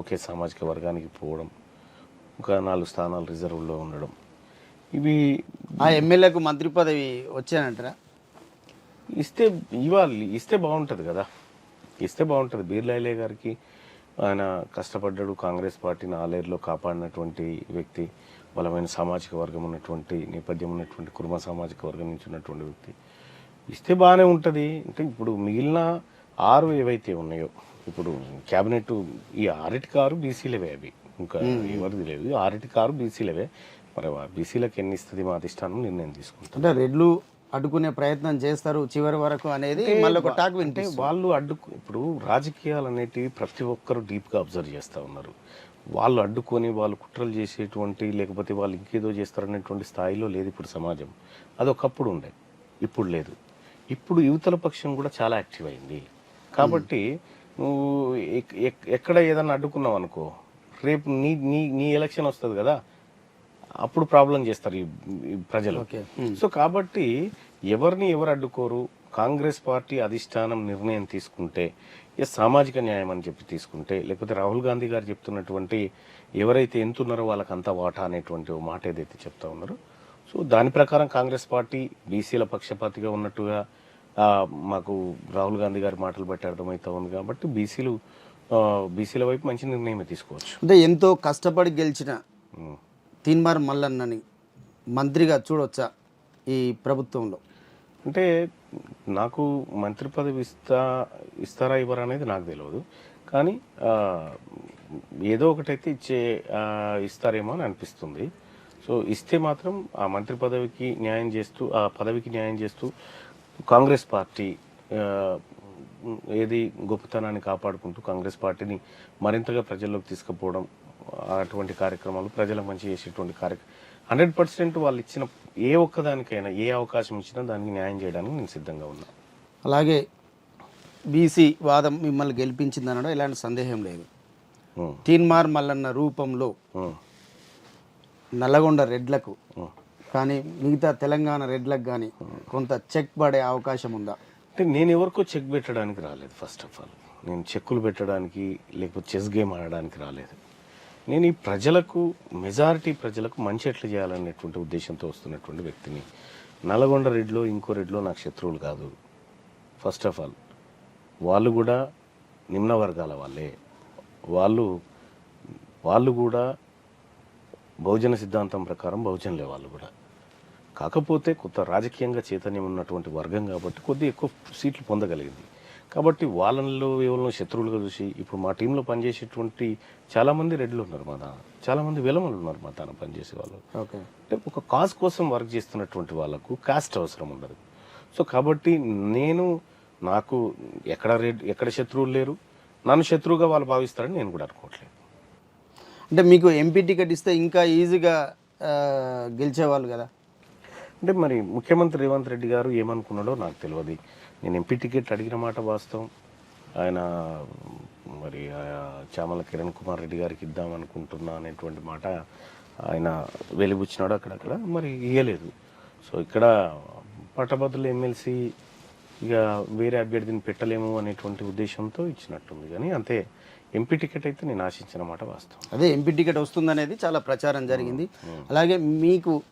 ఒకే సామాజిక వర్గానికి పోవడం ఒక నాలుగు స్థానాలు రిజర్వ్లో ఉండడం. ఇవి ఆ ఎమ్మెల్యేకు మంత్రి పదవి వచ్చానంటారా ఇస్తే ఇవ్వాలి ఇస్తే బాగుంటుంది కదా. ఇస్తే బాగుంటుంది. బీర్లాయిలే గారికి ఆయన కష్టపడ్డాడు. కాంగ్రెస్ పార్టీని ఆలేరులో కాపాడినటువంటి వ్యక్తి బలమైన సామాజిక వర్గం ఉన్నటువంటి నేపథ్యం ఉన్నటువంటి కుటుంబ సామాజిక వర్గం నుంచి ఉన్నటువంటి వ్యక్తి. ఇస్తే బాగానే ఉంటుంది. అంటే ఇప్పుడు మిగిలిన ఆరు ఏవైతే ఉన్నాయో ఇప్పుడు క్యాబినెట్ ఈ ఆరిటికి ఆరు బీసీలవే అవి. ఇంకా ఎవరిది లేదు. ఈ ఆరిటికి ఆరు బీసీలవే. మరి బీసీలకు ఎన్ని ఇస్తుంది మా అధిష్టానం నిర్ణయం తీసుకుంటాం అంటే రెడ్లు అడ్డుకునే ప్రయత్నం చేస్తారు చివరి వరకు అనేది మళ్ళీ ఒక టాక్ వింటే వాళ్ళు అడ్డుకు ఇప్పుడు రాజకీయాలు అనేటివి ప్రతి ఒక్కరు డీప్గా అబ్జర్వ్ చేస్తూ ఉన్నారు. వాళ్ళు అడ్డుకొని వాళ్ళు కుట్రలు చేసేటువంటి లేకపోతే వాళ్ళు ఇంకేదో చేస్తారనేటువంటి స్థాయిలో లేదు ఇప్పుడు సమాజం. అది ఒకప్పుడు ఉండే. ఇప్పుడు లేదు. ఇప్పుడు యువతల పక్షం కూడా చాలా యాక్టివ్ అయింది. కాబట్టి నువ్వు ఎక్- ఎక్- ఎక్కడ ఏదన్నా అడ్డుకున్నావు అనుకో రేపు నీ నీ నీ ఎలక్షన్ వస్తుంది కదా అప్పుడు ప్రాబ్లం చేస్తారు ఈ ప్రజలు. సో కాబట్టి ఎవరిని ఎవరు అడ్డుకోరు కాంగ్రెస్ పార్టీ అధిష్టానం నిర్ణయం తీసుకుంటే ఏ సామాజిక న్యాయం అని చెప్పి తీసుకుంటే లేకపోతే రాహుల్ గాంధీ గారు చెప్తున్నటువంటి ఎవరైతే ఎంతున్నారో వాళ్ళకి అంత వాటా అనేటువంటి మాట ఏదైతే చెప్తా ఉన్నారో సో దాని ప్రకారం కాంగ్రెస్ పార్టీ బీసీల పక్షపాతిగా ఉన్నట్టుగా మాకు రాహుల్ గాంధీ గారి మాటలు బట్టి అర్థమవుతా ఉంది కాబట్టి బీసీలు బీసీల వైపు మంచి నిర్ణయమే తీసుకోవచ్చు. అంటే ఎంతో కష్టపడి గెలిచిన. తీన్మార్ మల్లన్నని మంత్రిగా చూడొచ్చా ఈ ప్రభుత్వంలో? అంటే నాకు మంత్రి పదవి ఇస్తా ఇస్తారా ఇవ్వరా అనేది నాకు తెలియదు కానీ ఏదో ఒకటైతే ఇచ్చే ఇస్తారేమో అని అనిపిస్తుంది. సో ఇస్తే మాత్రం ఆ మంత్రి పదవికి న్యాయం చేస్తూ ఆ పదవికి న్యాయం చేస్తూ కాంగ్రెస్ పార్టీ ఏది గొప్పతనాన్ని కాపాడుకుంటూ కాంగ్రెస్ పార్టీని మరింతగా ప్రజల్లోకి తీసుకుపోవడం అటువంటి కార్యక్రమాలు ప్రజలకు మంచి చేసేటువంటి కార్యక్రమం హండ్రెడ్ పర్సెంట్ వాళ్ళు ఇచ్చిన ఏ ఒక్కదానికైనా ఏ అవకాశం ఇచ్చినా దానికి న్యాయం చేయడానికి నేను సిద్ధంగా ఉన్నా. అలాగే బీసీ వాదం మిమ్మల్ని గెలిపించిందనడం ఎలాంటి సందేహం లేదు. తీన్మార్ మల్లన్న రూపంలో నల్లగొండ రెడ్లకు. కానీ మిగతా తెలంగాణ రెడ్లకు కానీ కొంత చెక్ పడే అవకాశం ఉందా? అంటే నేను ఎవరికో చెక్ పెట్టడానికి రాలేదు ఫస్ట్ ఆఫ్ ఆల్ నేను చెక్కులు పెట్టడానికి లేకపోతే చెస్ గేమ్ ఆడడానికి రాలేదు. నేను ఈ ప్రజలకు మెజారిటీ ప్రజలకు మంచి ఎట్లా చేయాలనేటువంటి ఉద్దేశంతో వస్తున్నటువంటి వ్యక్తిని. నల్గొండ రెడ్లో ఇంకో రెడ్లో నాకు శత్రువులు కాదు. ఫస్ట్ ఆఫ్ ఆల్ వాళ్ళు కూడా నిమ్న వర్గాల వాళ్ళే. వాళ్ళు వాళ్ళు కూడా బహుజన సిద్ధాంతం ప్రకారం బహుజనులే వాళ్ళు కూడా. కాకపోతే కొత్త రాజకీయంగా చైతన్యం ఉన్నటువంటి వర్గం కాబట్టి కొద్ది ఎక్కువ సీట్లు పొందగలిగింది. కాబట్టి వాళ్ళలో ఎవరినో శత్రువులుగా చూసి ఇప్పుడు మా టీంలో పనిచేసేటువంటి చాలామంది రెడ్లు ఉన్నారు మా దాన చాలామంది విలమలు ఉన్నారు మా దాన పనిచేసే వాళ్ళు. ఓకే. అంటే ఒక కాజ్ కోసం వర్క్ చేస్తున్నటువంటి వాళ్ళకు కాస్ట్ అవసరం ఉండదు. సో కాబట్టి నేను నాకు ఎక్కడ రెడ్ ఎక్కడ శత్రువులు లేరు నన్ను శత్రువుగా వాళ్ళు భావిస్తారని నేను కూడా అనుకోవట్లేదు. అంటే మీకు ఎంపీ టికెట్ ఇస్తే ఇంకా ఈజీగా గెలిచేవాళ్ళు కదా? అంటే మరి ముఖ్యమంత్రి రేవంత్ రెడ్డి గారు ఏమనుకున్నాడో నాకు తెలియదు నేను ఎంపీ టికెట్ అడిగిన మాట వాస్తవం. ఆయన మరి చామల కిరణ్ కుమార్ రెడ్డి గారికి ఇద్దాం అనుకుంటున్నా అనేటువంటి మాట ఆయన వెలిబుచ్చినాడు అక్కడక్కడ. మరి ఇయ్యలేదు. సో ఇక్కడ పట్టభద్రుల ఎమ్మెల్సీ ఇక వేరే అభ్యర్థిని పెట్టలేము అనేటువంటి ఉద్దేశంతో ఇచ్చినట్టుంది. కానీ అంతే ఎంపీ టికెట్ అయితే నేను ఆశించిన మాట వాస్తవం. అదే ఎంపీ టికెట్ వస్తుందనేది చాలా ప్రచారం జరిగింది. అలాగే మీకు